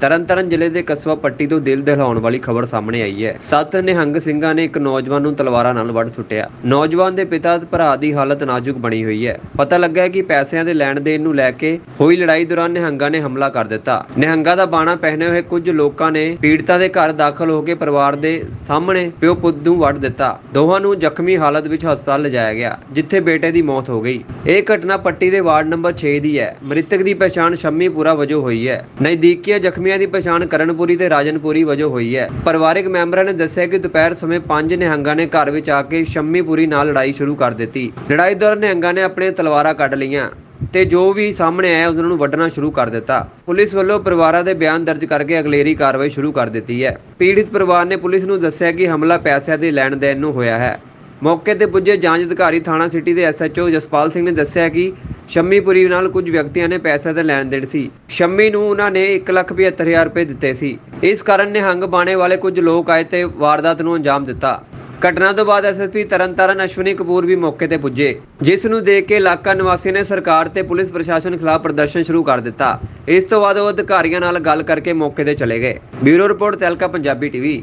ਤਰਨਤਾਰਨ ਜ਼ਿਲ੍ਹੇ ਦੇ ਕਸਬਾ ਪੱਟੀ ਤੋਂ ਦਿਲ ਦਹਿਲਾਉਣ ਵਾਲੀ ਖਬਰ ਸਾਹਮਣੇ ਆਈ ਹੈ। ਸੱਤ ਨਿਹੰਗ ਸਿੰਘਾਂ ਨੇ ਇੱਕ ਨੌਜਵਾਨ ਨੂੰ ਤਲਵਾਰਾਂ ਨਾਲ ਵੱਢ ਸੁੱਟਿਆ। ਨੌਜਵਾਨ ਦੇ ਪਿਤਾ ਤੇ ਭਰਾ ਦੀ ਹਾਲਤ ਨਾਜ਼ੁਕ ਬਣੀ ਹੋਈ ਹੈ। ਪਤਾ ਲੱਗਾ ਹੈ ਕਿ ਪੈਸਿਆਂ ਦੇ ਲੈਣ ਦੇਣ ਨੂੰ ਲੈ ਕੇ ਹੋਈ ਲੜਾਈ ਦੌਰਾਨ ਨਿਹੰਗਾਂ ਨੇ ਹਮਲਾ ਕਰ ਦਿੱਤਾ। ਨਿਹੰਗਾਂ ਦਾ ਬਾਣਾ ਪਹਿਨੇ ਹੋਏ ਕੁਝ ਲੋਕਾਂ ਨੇ ਪੀੜਤਾ ਦੇ ਘਰ ਦਾਖਲ ਹੋ ਕੇ ਪਰਿਵਾਰ ਦੇ ਸਾਹਮਣੇ ਪਿਓ ਪੁੱਤ ਨੂੰ ਵੱਢ ਦਿੱਤਾ। ਦੋਹਾਂ ਨੂੰ ਜ਼ਖਮੀ ਹਾਲਤ ਵਿੱਚ ਹਸਪਤਾਲ ਲਿਜਾਇਆ ਗਿਆ, ਜਿੱਥੇ ਬੇਟੇ ਦੀ ਮੌਤ ਹੋ ਗਈ। ਇਹ ਘਟਨਾ ਪੱਟੀ ਦੇ ਵਾਰਡ ਨੰਬਰ 6 ਦੀ ਹੈ। ਮ੍ਰਿਤਕ ਦੀ ਪਛਾਣ ਸ਼ੰਮੀਪੁਰਾ ਵਜੋਂ ਹੋਈ ਹੈ। ਨਜ਼ਦੀਕੀ ਜ਼ਖਮੀਆਂ ਦੀ ਪਛਾਣ ਕਰਨਪੁਰੀ ਤੇ ਰਾਜਨਪੁਰੀ ਵਜੋਂ ਹੋਈ ਹੈ। ਪਰਿਵਾਰਕ ਮੈਂਬਰਾਂ ਨੇ ਦੱਸਿਆ ਕਿ ਦੁਪਹਿਰ ਸਮੇਂ ਪੰਜ ਨਿਹੰਗਾਂ ਨੇ ਘਰ ਵਿੱਚ ਆ ਕੇ ਸ਼ੰਮੀਪੁਰੀ ਨਾਲ ਲੜਾਈ ਸ਼ੁਰੂ ਕਰ ਦਿੱਤੀ। ਲੜਾਈ ਦੌਰਾਨ ਨਿਹੰਗਾਂ ਨੇ ਆਪਣੇ ਤਲਵਾਰਾਂ ਕੱਢ ਲਈਆਂ ਤੇ ਜੋ ਵੀ ਸਾਹਮਣੇ ਆਇਆ ਉਹਨਾਂ ਨੂੰ ਵੱਢਣਾ ਸ਼ੁਰੂ ਕਰ ਦਿੱਤਾ। ਪੁਲਿਸ ਵੱਲੋਂ ਪਰਿਵਾਰਾਂ ਦੇ ਬਿਆਨ ਦਰਜ ਕਰਕੇ ਅਗਲੇਰੀ ਕਾਰਵਾਈ ਸ਼ੁਰੂ ਕਰ ਦਿੱਤੀ ਹੈ। ਪੀੜਿਤ ਪਰਿਵਾਰ ਨੇ ਪੁਲਿਸ ਨੂੰ ਦੱਸਿਆ ਕਿ ਹਮਲਾ ਪੈਸਿਆਂ ਦੇ ਲੈਣ ਦੇਣ ਨੂੰ ਹੋਇਆ ਹੈ। ਮੌਕੇ ਤੇ ਪੁੱਜੇ ਜਾਂਚ ਅਧਿਕਾਰੀ ਥਾਣਾ ਸਿਟੀ ਦੇ ਐਸਐਚਓ ਜਸਪਾਲ ਸਿੰਘ ਨੇ ਦੱਸਿਆ ਕਿ ਸ਼ੰਮੀਪੁਰੀ ਨਾਲ ਕੁਝ ਵਿਅਕਤੀਆਂ ਨੇ ਪੈਸੇ ਦੇ ਲੈਣ ਦੇਣ ਸੀ। ਸ਼ੰਮੀ ਨੂੰ ਉਹਨਾਂ ਨੇ 175000 ਰੁਪਏ ਦਿੱਤੇ ਸੀ। ਇਸ ਕਾਰਨ ਨਿਹੰਗ ਬਾਣੇ ਵਾਲੇ ਕੁਝ ਲੋਕ ਆਏ ਤੇ ਵਾਰਦਾਤ ਨੂੰ ਅੰਜਾਮ ਦਿੱਤਾ। ਘਟਨਾ ਤੋਂ ਬਾਅਦ ਐਸਐਸਪੀ ਤਰਨਤਾਰਨ ਅਸ਼ਵਨੀ ਕਪੂਰ ਵੀ ਮੌਕੇ ਤੇ ਪੁੱਜੇ, ਜਿਸ ਨੂੰ ਦੇਖ ਕੇ ਇਲਾਕਾ ਨਿਵਾਸੀ ਨੇ ਸਰਕਾਰ ਤੇ ਪੁਲਿਸ ਪ੍ਰਸ਼ਾਸਨ ਖਿਲਾਫ ਪ੍ਰਦਰਸ਼ਨ ਸ਼ੁਰੂ ਕਰ ਦਿੱਤਾ। ਇਸ ਤੋਂ ਬਾਅਦ ਉਹ ਅਧਿਕਾਰੀਆਂ ਨਾਲ ਗੱਲ ਕਰਕੇ ਮੌਕੇ ਤੇ ਚਲੇ ਗਏ। Bureau report Tehelka Punjabi TV.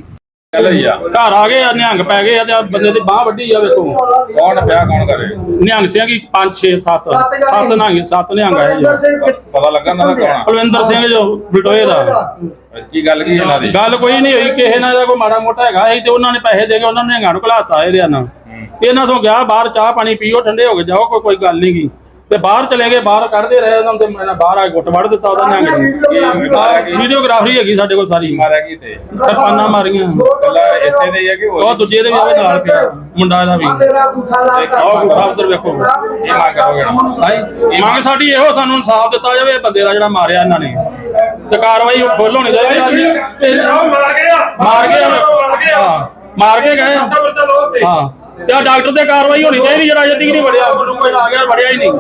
ਆ। ਘਰ ਆ ਗਏ ਆ, ਨਿਹੰਗ ਪੈ ਗਏ ਆ ਤੇ ਆਹ ਬੰਦੇ ਦੀ ਬਾਹ ਵੱਡੀ ਆ ਵੇਖੋ। ਕੌਣ ਪਿਆ ਕੌਣ ਕਰੇ? ਨਿਹੰਗ ਸਿੰਘ ਹੀ 5 6 7 ਸੱਤ ਨਿਹੰਗ ਸੱਤ ਨਿਹੰਗ ਆਏ ਜੀ। ਪਤਾ ਲੱਗਾ ਨਾ ਕੌਣ ਆ? ਕੁਲਵਿੰਦਰ ਸਿੰਘ ਜੋ ਬਿਟੋਏ ਦਾ। ਕੀ ਗੱਲ ਕੀ ਇਹਨਾਂ ਦੀ? ਗੱਲ ਕੋਈ ਨਹੀਂ ਹੋਈ ਕਿਸੇ ਨਾਲ ਦਾ ਕੋਈ ਮਾੜਾ ਮੋਟਾ ਹੈਗਾ ਸੀ ਤੇ ਉਹਨਾਂ ਨੇ ਪੈਸੇ ਦੇ ਕੇ ਉਹਨਾਂ ਨੇ ਨਿਹੰਗਾਂ ਨੂੰ ਘਲਾਤਾ ਇਹਦੇ ਨਾਲ। ਇਹਨਾਂ ਤੋਂ ਗਿਆ ਬਾਹਰ ਚਾਹ ਪਾਣੀ ਪੀਓ ਠੰਡੇ ਹੋ ਕੇ ਜਾਓ ਕੋਈ ਕੋਈ ਗੱਲ ਨਹੀਂ ਗੀ। ਤੇ ਬਾਹਰ ਚਲੇ ਗਏ ਬਾਹਰ ਕੱਢਦੇ ਰਹੇ ਉਹਨਾਂ ਤੇ ਮੈਂ ਬਾਹਰ ਆ ਕੇ ਗੁੱਟ ਵੜ ਦਿੱਤਾ ਉਹਦਾ ਨਿਹੰਗ ਨੂੰ ਵੀਡੀਓਗ੍ਰਾਫੀ ਹੈਗੀ ਸਾਡੇ ਕੋਲ ਸਾਰੀ। ਮਾਰਿਆ ਕੀ ਤੇ। ਕਿਰਪਾਨਾਂ ਮਾਰੀਆਂ। ਕੱਲਾ ਇਸੇ ਦੇ ਹੀ ਕਿ ਉਹ ਦੂਜੇ ਦੇ ਵੀ ਉਹਦੇ ਨਾਲ ਪਿਆ। ਮੁੰਡਾ ਇਹਦਾ ਵੀ। ਆਹ ਗੁੱਠਾ ਉਧਰ ਵੇਖੋ। ਕੀ ਮੰਗ ਕਰੋਗੇ ਸਾਡੀ ਇਹੋ ਸਾਨੂੰ ਇਨਸਾਫ ਦਿੱਤਾ ਜਾਵੇ ਇਹ ਬੰਦੇ ਦਾ ਜਿਹੜਾ ਮਾਰਿਆ ਇਹਨਾਂ ਨੇ। ਤੇ ਕਾਰਵਾਈ ਫੁੱਲ ਹੋਣੀ ਚਾਹੀਦੀ ਮਾਰ ਗਏ ਮਾਰ ਗਏ ਹਾਂ ਮਾਰ ਕੇ ਗਏ। ਹਾਂ। ਤੇ ਡਾਕਟਰ ਤੇ ਕਾਰਵਾਈ ਹੋਣੀ ਚਾਹੀਦੀ ਜਿਹੜਾ ਅਜੇ ਤੱਕ ਨਹੀਂ ਵੜਿਆ। ਉਹਨੂੰ ਕੋਈ ਆ ਗਿਆ ਵੜਿਆ ਹੀ ਨਹੀਂ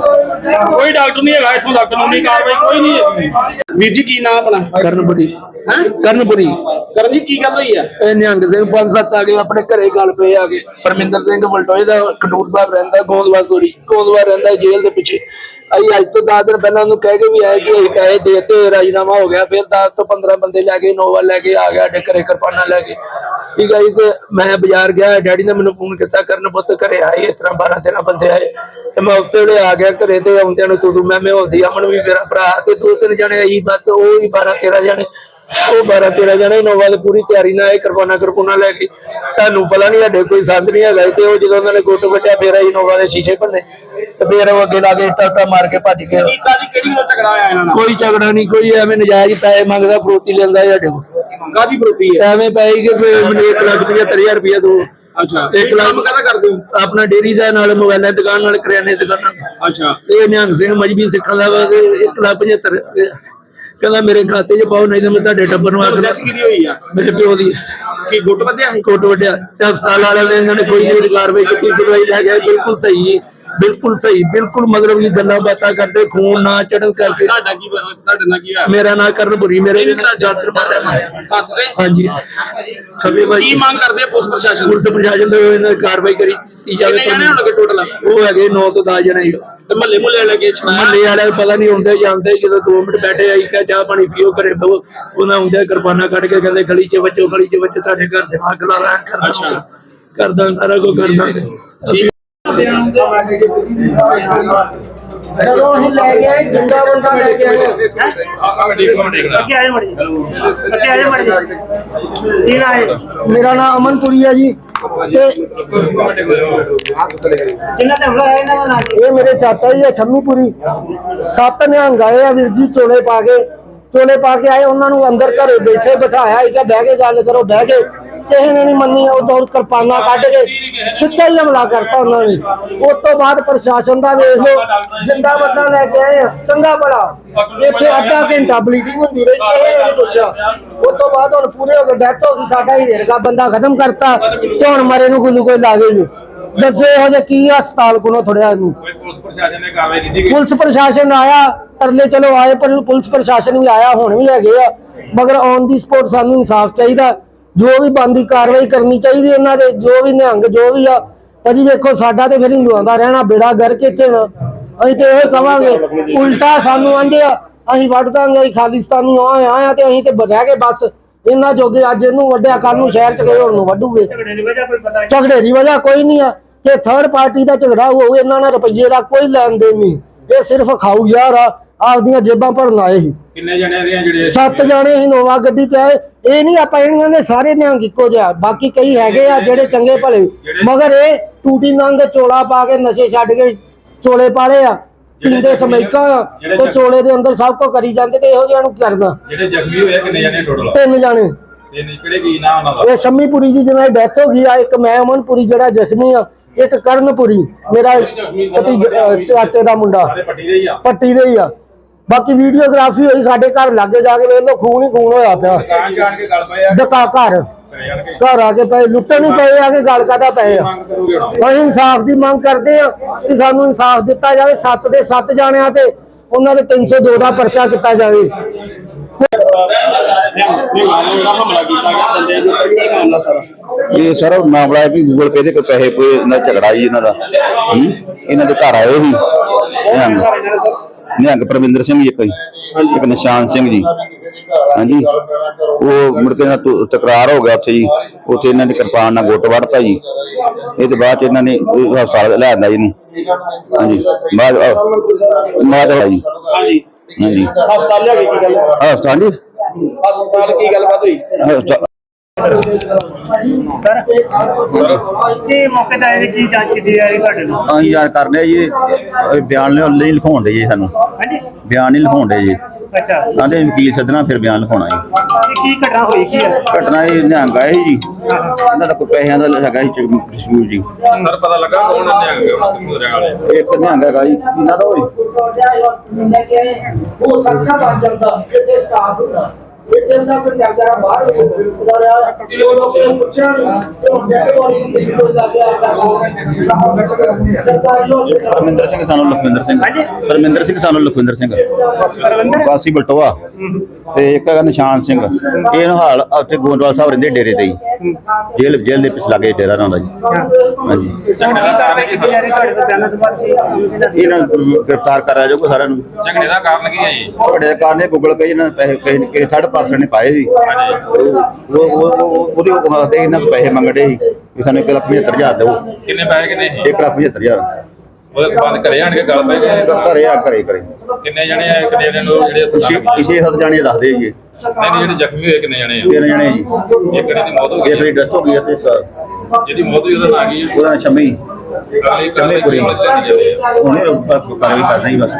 ਕੋਈ ਡਾਕਟਰ ਨਹੀਂ ਹੈਗਾ ਇੱਥੋਂ ਦਾ ਕਾਨੂੰਨੀ ਕਾਰਵਾਈ ਕੋਈ ਨਹੀਂ ਹੈਗੀ। ਵੀਰ ਜੀ ਕੀ ਨਾਮ ਆਪਣਾ? ਕਰਨਪੁਰੀ। ਹੈ? ਕਰਨਪੁਰੀ। ਕਰਨ ਜੀ ਕੀ ਗੱਲ ਹੋਈ ਆ? ਇਹ ਨਿਹੰਗ ਸਿੰਘ ਪੰਜ ਸੱਤ ਆ ਗਏ, ਆਪਣੇ ਘਰੇ ਗੱਲ ਪਏ ਆ ਗਏ ਪਰਮਿੰਦਰ ਸਿੰਘ ਵਲਟੋਏ ਦਾ ਖਡੂਰ ਸਾਹਿਬ ਰਹਿੰਦਾ ਗੋਂਦਵਾ ਸੋਰੀ ਗੋਂਦਵਾ ਰਹਿੰਦਾ ਜੇਲ੍ਹ ਦੇ ਪਿੱਛੇ। ਅਸੀਂ ਅੱਜ ਤੋਂ 10 ਦਿਨ ਪਹਿਲਾਂ ਉਹਨੂੰ ਕਹਿ ਕੇ ਵੀ ਆਏ ਕਿ ਅਸੀਂ ਪੈਸੇ ਦੇਤੇ, ਰਾਜੀਨਾਮਾ ਹੋ ਗਿਆ, ਫਿਰ 10 ਤੋਂ 15 ਬੰਦੇ ਲੈ ਕੇ, ਨੋਵਾ ਲੈ ਕੇ ਆ ਗਿਆ, ਸਾਡੇ ਘਰੇ ਕਿਰਪਾਨਾਂ ਲੈ ਕੇ। ਠੀਕ ਹੈ ਜੀ, ਤੇ ਮੈਂ ਬਾਜ਼ਾਰ ਗਿਆ, ਡੈਡੀ ਨੇ ਮੈਨੂੰ ਫੋਨ ਕੀਤਾ, ਕਰਨ ਪੁੱਤ ਘਰੇ ਆਏ, ਇਸ ਤਰ੍ਹਾਂ 12 13 ਬੰਦੇ ਆਏ। ਤੇ ਮੈਂ ਉਸੇ ਵੇਲੇ ਆ ਗਿਆ ਘਰੇ ਤੇ ਆਉਂਦਿਆਂ ਨੂੰ ਤੂੰ ਮੈਂ ਮੈਂ ਹੁੰਦੀ ਅਮਨ ਵੀ ਮੇਰਾ ਭਰਾ ਤੇ ਦੋ ਤਿੰਨ ਜਣੇ ਆਈ, ਬਸ ਉਹ ਹੀ 12 13 ਜਣੇ। ਉਹ 12 13 ਜਣੇ ਨੋਵਾ ਦੀ ਪੂਰੀ ਤਿਆਰੀ ਨਾਲ ਇਹ ਕਿਰਪਾਨਾ ਕਿਰਪਾਨਾ ਲੈ ਕੇ। ਤੁਹਾਨੂੰ ਪਤਾ ਨਹੀਂ ਸਾਡੇ ਕੋਈ ਸੰਦ ਨਹੀਂ ਹੈਗਾ ਤੇ ਉਹ ਜਦੋਂ ਉਹਨਾਂ ਨੇ ਗੁੱਟ ਵੱਟਿਆ ਫੇਰ ਆਈ ਨੋਵਾ ਦੇ ਸ਼ੀਸ਼ੇ ਭੰਨੇ। ਤੇ ਫੇਰ ਉਹ ਅੱਗੇ ਲਾ ਕੇ ਟਾਟਾ ਮਾਰ ਕੇ ਭੱਜ ਗਏ। ਕੀ ਕਾਦੀ ਕਿਹੜੀ ਗੱਲ ਝਗੜਾ ਹੋਇਆ ਇਹਨਾਂ ਨਾਲ? ਕੋਈ ਝਗੜਾ ਨਹੀਂ ਕੋਈ ਐਵੇਂ ਨਜਾਇਜ਼ ਪੈਸੇ ਮੰਗਦਾ ਫਰੋਤੀ ਲੈਂਦਾ ਸਾਡੇ ਕੋਲ। ਕਾਦੀ ਪ੍ਰੋਪੀ ਹੈ? ਐਵੇਂ ਪੈਸੇ ਕਿ ਫਿਰ ਮੈਨੂੰ 1 ਲੱਖ 75000 ਰੁਪਇਆ ਦੋ। ਅੱਛਾ ਇੱਕ ਕੰਮ ਕਾਹਦਾ ਕਰਦੇ ਹੋ? ਆਪਣਾ ਡੇਰੀ ਦਾ ਨਾਲ ਮੋਬਾਈਲਾਂ ਦੀ ਦੁਕਾਨ ਨਾਲ ਕਰਿਆਨੇ ਦੀ ਦੁਕਾਨ। ਅੱਛਾ। ਇਹ ਨਿਹੰਗ ਸਿੰਘ ਮਜਬੀ ਸਿੱਖਾਂ ਦਾ ਵਾ ਤੇ 1 ਲੱਖ 75 ਕਹਿੰਦਾ ਮੇਰੇ ਖਾਤੇ 'ਚ ਪਾਓ ਨਹੀਂ ਤਾਂ ਮੈਂ ਤੁਹਾਡੇ ਟੱਬਰ ਨੂੰ ਦੱਸ ਕਿਹਦੀ ਹੋਈ ਆ ਮੇਰੇ ਪਿਓ ਦੀ। ਕੀ ਗੁੱਟ ਵਧਿਆ ਹੈ ਕੋਟ ਵੱਡਿਆ ਤੇ ਹਸਪਤਾਲ ਵਾਲਿਆਂ ਨੇ ਇਹਨਾਂ ਨੇ ਕੋਈ ਨਹੀਂ ਕਾਰਵਾਈ ਕੀਤੀ ਦਵਾਈ ਲੈ ਗਿਆ ਬਿਲਕੁਲ ਸਹੀ ਬਿਲਕੁਲ ਸਹੀ ਬਿਲਕੁਲ ਮਤਲਬ ਇਹ ਗੱਲਾਂ ਬਾਤਾਂ ਕਰਦੇ ਖੂਨ ਨਾ ਚੜਨ ਕਰਕੇ। ਤੁਹਾਡਾ ਕੀ ਤੁਹਾਡੇ ਨਾਲ ਕੀ ਹੋਇਆ? ਮੇਰਾ ਨਾਂ ਕਰਨਪੁਰੀ ਮੇਰੇ ਡਾਕਟਰ ਹੱਥ ਤੇ? ਹਾਂਜੀ। ਕੀ ਬਾਈ। ਮੰਗ ਕਰਦੇ ਪੁਲਿਸ ਪ੍ਰਸ਼ਾਸਨ ਪੁਲਿਸ ਪ੍ਰਸ਼ਾਸਨ ਦੇ ਇਹਨਾਂ ਦੀ ਕਾਰਵਾਈ ਕਰੀ ਜਾਵੇ ਕਿੰਨੇ ਜਾਣੇ ਹੋਣਗੇ ਟੋਟਲ ਉਹ ਹੈਗੇ 9 ਤੋਂ 10 ਜਣੇ। ਤੇ ਮਹੱਲੇ ਮਹੱਲੇ ਵਾਲੇ ਪਤਾ ਨਹੀਂ ਹੁੰਦੇ ਜਾਂਦੇ ਜਦੋਂ 2 ਮਿੰਟ ਬੈਠੇ ਆਈ ਕਾ ਚਾਹ ਪਾਣੀ ਪੀਓ ਘਰੇ ਬਹੋ ਉਹਨਾਂ ਹੁੰਦੇ ਕਿਰਪਾਨਾ ਕੱਢ ਕੇ ਕਹਿੰਦੇ ਗਲੀ 'ਚ ਬੱਚੋ ਗਲੀ 'ਚ ਬੱਚੇ ਤੁਹਾਡੇ ਘਰ ਦੇ ਅੱਗ ਲਾ ਰਾਂ ਕਰਦਾ ਅੱਛਾ। ਕਰਦਾ ਸਾਰਾ ਕੁਝ ਕਰਦਾ ਜਦੋਂ ਅਸੀਂ ਲੈ ਕੇ ਆਏ ਜਿੰਦਾ ਬੰਦਾ ਲੈ ਕੇ ਆਏ ਆ ਠੀਕ ਹੋ ਠੀਕ ਨਾ ਅੱਗੇ ਆਏ ਮੜੀ ਅੱਗੇ ਆਏ ਮੜੀ ਤੀਨ ਆਏ ਮੇਰਾ ਨਾਮ ਅਮਨਪੁਰੀ ਹੈ ਜੀ। ਤੇ ਜਿੰਨਾ ਤੇ ਹਮਲਾ ਹੈ ਇਹਨਾਂ ਦਾ ਇਹ ਮੇਰੇ ਚਾਚਾ ਜੀ ਹੈ ਸ਼ੰਮੀਪੁਰੀ। ਸੱਤ ਨਿਹੰਗ ਆਏ ਆ ਵੀਰ ਜੀ, ਚੋਲੇ ਪਾ ਕੇ। ਚੋਲੇ ਪਾ ਕੇ ਆਏ, ਉਹਨਾਂ ਨੂੰ ਅੰਦਰ ਘਰੇ ਬੈਠੇ ਬਿਠਾਇਆ। ਇਹ ਬਹਿ ਕੇ ਗੱਲ ਕਰੋ, ਬਹਿ ਕੇ। ਕਿਸੇ ਨੇ ਨਹੀਂ ਮੰਨੀ, ਉਹ ਦੌੜ ਕਿਰਪਾਨਾਂ ਕੱਢ ਕੇ ਸਿੱਧਾ ਹੀ ਹਮਲਾ ਕਰਤਾ ਉਹਨਾਂ ਨੇ। ਉਸ ਤੋਂ ਬਾਅਦ ਪ੍ਰਸ਼ਾਸਨ ਦਾ ਵੇਖ ਲਓ, ਜਿੰਦਾ ਬੰਦਾ ਲੈ ਕੇ ਆਏ ਆ, ਚੰਗਾ ਬੜਾ ਇੱਥੇ ਅੱਧਾ ਘੰਟਾ ਬਲੀਡਿੰਗ ਹੁੰਦੀ ਰਹੀ, ਕਿਸੇ ਨਹੀਂ ਪੁੱਛਿਆ। ਉਸ ਤੋਂ ਬਾਅਦ ਹੁਣ ਪੂਰੇ ਹੋ ਗਏ ਡੈਥ ਹੋ ਗਈ ਸਾਡਾ ਹੀ ਰੇਰਗਾ ਬੰਦਾ ਖਤਮ ਕਰਤਾ ਤੇ ਹੁਣ ਮਰੇ ਨੂੰ ਗਲੂਕੋਜ਼ ਲਾ ਗਏ ਜੀ। ਦੱਸੋ ਇਹੋ ਜਿਹਾ ਕੀ ਹਸਪਤਾਲ ਕੋਲੋਂ ਥੋੜਿਆ ਕੋਈ ਪੁਲਿਸ ਪ੍ਰਸ਼ਾਸਨ ਨੇ ਕਾਰਵਾਈ ਕੀਤੀ ਗਈ ਪੁਲਿਸ ਪ੍ਰਸ਼ਾਸਨ ਆਇਆ ਤਰਲੇ ਚਲੋ ਆਏ ਪਰ ਪੁਲਿਸ ਪ੍ਰਸ਼ਾਸਨ ਵੀ ਆਇਆ ਹੁਣ ਵੀ ਹੈਗੇ ਆ। ਮਗਰ ਔਨ ਦੀ ਸਪੋਰਟ ਸਾਨੂੰ ਇਨਸਾਫ ਚਾਹੀਦਾ ਜੋ ਵੀ ਬੰਦੀ ਕਾਰਵਾਈ ਕਰਨੀ ਚਾਹੀਦੀ ਇਹਨਾਂ ਦੇ ਜੋ ਵੀ ਨਿਹੰਗ ਜੋ ਵੀ ਆ। ਭਾਜੀ ਵੇਖੋ ਸਾਡਾ ਤੇ ਫਿਰ ਹਿੰਦੂਆਂ ਦਾ ਰਹਿਣਾ ਬੇੜਾ ਗਰ ਕੇ ਇੱਥੇ ਨਾ ਅਸੀਂ ਤੇ ਇਹ ਕਵਾਂਗੇ ਉਲਟਾ ਸਾਨੂੰ ਆਂਦੇ ਆ ਅਸੀਂ ਵੱਢ ਦਾਂਗੇ ਅਸੀਂ ਖਾਲਿਸਤਾਨੀ ਆ ਆ ਤੇ ਅਸੀਂ ਤੇ ਰਹਿ ਗਏ ਬਸ। ਇਹਨਾਂ ਜੋਗੇ ਅੱਜ ਇਹਨੂੰ ਵੱਢਿਆ ਕੱਲ ਨੂੰ ਸ਼ਹਿਰ ਚ ਗਏ ਹੋਰ ਨੂੰ ਵੱਢੂਗੇ। ਝਗੜੇ ਦੀ ਵਜ੍ਹਾ ਕੋਈ ਪਤਾ ਝਗੜੇ ਦੀ ਵਜ੍ਹਾ ਕੋਈ ਨਹੀਂ ਆ। ਕਿ ਥਰਡ ਪਾਰਟੀ ਦਾ ਝਗੜਾ ਹੋਊ ਇਹਨਾਂ ਨਾਲ ਰੁਪਈਏ ਦਾ ਕੋਈ ਲੈਣ ਦੇਣ ਨਹੀਂ। ਇਹ ਸਿਰਫ ਖਾਊ ਯਾਰ ਆ ਆਪਦੀਆਂ ਜੇਬਾਂ ਭਰਨ ਆਏ ਸੀ। ਕਿੰਨੇ ਜਣੇ ਦੀਆਂ ਜਿਹੜੇ ਸੱਤ ਜਾਣੇ ਹੀ ਨੋਵਾ ਗੱਡੀ ਤੇ ਆਏ। ਇਹ ਨਹੀਂ ਆਪਾਂ ਇਹਨਾਂ ਦੇ ਸਾਰੇ ਨਿਹੰਗ ਇੱਕੋ ਜਿਹਾ ਬਾਕੀ ਕਈ ਹੈਗੇ ਆ ਜਿਹੜੇ ਚੰਗੇ ਭਲੇ। ਮਗਰ ਇਹ ਟੂਟੀ ਨੰਗ ਚੋਲਾ ਪਾ ਕੇ ਨਸ਼ੇ ਛੱਡ ਕੇ ਚੋਲੇ ਪਾਲੇ ਆ। ਪੀਂਦੇ ਸਮੈਕਾ ਤੇ ਚੋਲੇ ਦੇ ਅੰਦਰ ਸਭ ਕੁਝ ਕਰੀ ਜਾਂਦੇ ਤੇ ਇਹੋ ਜਿਹਾ ਨੂੰ ਕਰਦਾ ਜਿਹੜੇ ਜ਼ਖਮੀ ਹੋਏ ਕਿੰਨੇ ਜਣੇ ਟੋਟਲ ਤਿੰਨ ਜਾਣੇ। ਕਿਹੜੇ ਕੀ ਨਾਂ ਉਹਨਾਂ ਦਾ? ਇਹ ਸ਼ੰਮੀਪੁਰੀ ਜੀ ਜਿਹਨਾਂ ਦੀ ਡੈਥ ਹੋ ਗਈ ਆ ਇੱਕ ਮੈਂ ਅਮਨਪੁਰੀ ਜਿਹੜਾ ਜ਼ਖਮੀ ਆ ਇੱਕ ਕਰਨਪੁਰੀ ਮੇਰਾ ਚਾਚੇ ਦਾ ਮੁੰਡਾ। ਪੱਟੀ ਦੇ ਹੀ ਆ। ਬਾਕੀ ਵੀਡੀਓਗ੍ਰਾਫੀ ਹੋਈ ਸਾਡੇ ਘਰ ਲਾਗੇ ਜਾ ਕੇ ਵੇਖ ਲਓ ਖੂਨ ਹੀ ਖੂਨ ਹੋਇਆ ਪਿਆ। ਦੁਕਾਨ ਜਾਣ ਕੇ ਗੱਲ ਪਏ ਆ। ਘਰ। ਘਰ ਆ ਕੇ ਪਏ, ਲੁੱਟਣ ਹੀ ਪਏ ਆ ਕੇ ਗੱਲ ਕਾਦਾ ਪਏ ਆ। ਅਸੀਂ ਇਨਸਾਫ ਦੀ ਮੰਗ ਕਰਦੇ ਆ ਕਿ ਸਾਨੂੰ ਇਨਸਾਫ ਦਿੱਤਾ ਜਾਵੇ, ਸੱਤ ਦੇ ਸੱਤ ਜਾਣਿਆਂ ਤੇ ਉਹਨਾਂ ਦੇ 302 ਦਾ ਪਰਚਾ ਕੀਤਾ ਜਾਵੇ। ਇਹ ਸਰ ਮਾਮਲਾ ਹੈ ਵੀ ਗੂਗਲ ਪੇ ਦੇ ਕੋਈ ਪੈਸੇ ਕੋਈ ਇਹਨਾਂ ਝਗੜਾ ਜੀ ਇਹਨਾਂ ਦਾ। ਇਹਨਾਂ ਦੇ ਘਰ ਆਏ ਸੀ। ਨਿਹੰਗ। ਨਿਹੰਗ ਪਰਮਿੰਦਰ ਸਿੰਘ ਜੀ ਇੱਕ ਜੀ, ਇੱਕ ਨਿਸ਼ਾਨ ਸਿੰਘ ਜੀ। ਹਾਂਜੀ। ਉਹ ਮੁੜ ਕੇ ਇਹਨਾਂ ਤੋਂ ਤਕਰਾਰ ਹੋ ਗਿਆ ਉੱਥੇ ਜੀ। ਉੱਥੇ ਇਹਨਾਂ ਨੇ ਕਿਰਪਾਨ ਨਾਲ ਗੁੱਟ ਵੜਤਾ ਜੀ। ਇਹ ਤੇ ਬਾਅਦ ਚ ਇਹਨਾਂ ਨੇ ਹਸਪਤਾਲ ਲੈ ਆਂਦਾ ਜੀ ਨੂੰ ਹਾਂਜੀ। ਬਾਅਦ ਬਾਅਦ ਜੀ। ਹਾਂਜੀ। ਹਾਂਜੀ। ਹਸਪਤਾਲ ਲਿਆ ਕੇ ਕੀ ਗੱਲ? ਹਸਪਤਾਲ ਜੀ। ਹਸਪਤਾਲ ਕੀ ਗੱਲਬਾਤ ਹੋਈ? ਹਸਪਤਾਲ ਕੀ ਮੌਕੇ ਤੇ ਆਏ ਕੀ ਜਾਂਚ ਕੀਤੀ ਜਾ ਰਹੀ ਤੁਹਾਡੇ ਨਾਲ? ਅਸੀਂ ਯਾਰ ਕਰਨੇ ਜੀ। ਇਹ ਬਿਆਨ ਲਿਆਉਣ ਲਈ ਲਿਖਾਉਣ ਦੇ ਜੀ ਸਾਨੂੰ। ਹਾਂਜੀ। ਬਿਆਨ ਨਹੀਂ ਲਿਖਾਉਣ ਦੇ ਜੀ। ਅੱਛਾ। ਕਹਿੰਦੇ ਵਕੀਲ ਸੱਦਣਾ ਫਿਰ ਬਿਆਨ ਲਿਖਾਉਣਾ ਜੀ। ਕੀ ਘਟਨਾ ਹੋਈ? ਕੀ ਹੈ? ਘਟਨਾ ਇਹ ਨਿਹੰਗ ਆਏ ਸੀ ਜੀ। ਇਹਨਾਂ ਦਾ ਕੋਈ ਪੈਸਿਆਂ ਦਾ ਹੈਗਾ ਸੀ ਡਿਸਪਿਊਟ ਜੀ। ਸਰ ਪਤਾ ਲੱਗਾ ਕੌਣ ਨੇ ਉਹਨਾਂ ਕਿੰਨੇ ਰਹਿਣ ਵਾਲੇ? ਇੱਕ ਨਿਹੰਗ ਹੈਗਾ ਜੀ। ਇਹਨਾਂ ਦਾ ਹੋਈ ਉਹ ਸੰਸਥਾ ਬਣ ਜਾਂਦਾ ਇੱਥੇ ਸਟਾਫ ਹੁੰਦਾ। ਵੇਚਣ ਪਰਮਿੰਦਰ ਸਿੰਘ ਸਾਨੂੰ ਲਖਵਿੰਦਰ ਸਿੰਘ। ਹਾਂਜੀ। ਬਲਟੋਆ। ਤੇ ਇੱਕ ਹੈਗਾ ਨਿਸ਼ਾਨ ਸਿੰਘ। ਇਹ ਹਾਲ ਉੱਥੇ ਗੋਂਦਵਾਲ ਸਾਹਿਬ ਰਹਿੰਦੇ ਡੇਰੇ ਤੇ ਹੀ। ਜੇਲ੍ਹ ਜੇਲ੍ਹ ਦੇ ਪਿਛਲਾ ਗੇ ਡੇਰਾ ਨਾਲ ਜੀ। ਹਾਂਜੀ। ਚੰਗੀ ਕਾਰਵਾਈ ਕੀਤੀ ਗ੍ਰਿਫਤਾਰ ਕਰਾਇਆ ਜਾਊਗਾ ਸਾਰਿਆਂ ਨੂੰ। ਝਗੜੇ ਦਾ ਕਾਰਨ ਕੀ ਹੈ ਜੀ? ਤੁਹਾਡੇ ਕਾਰਨ ਇਹ ਗੂਗਲ ਪੇ ਇਹਨਾਂ ਪੈਸੇ ਕਿਸੇ 6.5 ਪਾਰਟੀ ਨੇ ਪਾਏ ਸੀ। ਉਹ ਉਹ ਉਹ- ਉਹਦੀ ਉਹ ਕਹਾ ਤੇ ਇਹਨਾਂ ਤੋਂ ਪੈਸੇ ਮੰਗਦੇ ਸੀ ਵੀ ਸਾਨੂੰ 1 ਲੱਖ 75000 ਦਿਓ। ਕਿੰਨੇ ਪੈਸੇ ਕਿੰਨੇ ਸੀ? 1 ਲੱਖ 75000 ਉਹਦੇ ਸਬੰਧ ਘਰੇ ਆਣ ਕੇ ਗੱਲ ਪੈ ਗਏ ਘਰੇ ਆ ਘਰੇ ਘਰੇ। ਕਿੰਨੇ ਜਣੇ ਆਏ ਕਿੰਨੇ ਜਣੇ ਲੋਕ ਜਿਹੜੇ ਛੇ ਸਰਕਾਰ ਛੇ ਸੱਤ ਜਾਣੇ ਦੱਸਦੇ ਜੀ। ਇਹ। ਨਹੀਂ ਨਹੀਂ, ਜਿਹੜੇ ਜ਼ਖਮੀ ਹੋਏ ਕਿੰਨੇ ਜਣੇ ਆ? ਤਿੰਨ ਜਣੇ ਜੀ। ਇੱਕ ਜਣੇ ਦੀ ਮੌਤ ਹੋ ਇੱਕ ਗਈ ਦੀ ਡੈਥ ਹੋ ਗਈ ਆ ਤੇ ਇੱਕ ਉਹਦਾ ਜਿਹਦੀ ਮੌਤ ਹੋਈ ਉਹਦਾ ਨਾਂ ਕੀ ਹੈ ਨਾਂ ਸ਼ਮੀ। ਕਾਲੀ ਕਾਲੀ ਕੁੜੀ। ਉਹਨੇ ਕਾਰਵਾਈ ਕਰਨਾ ਹੀ ਬਸ।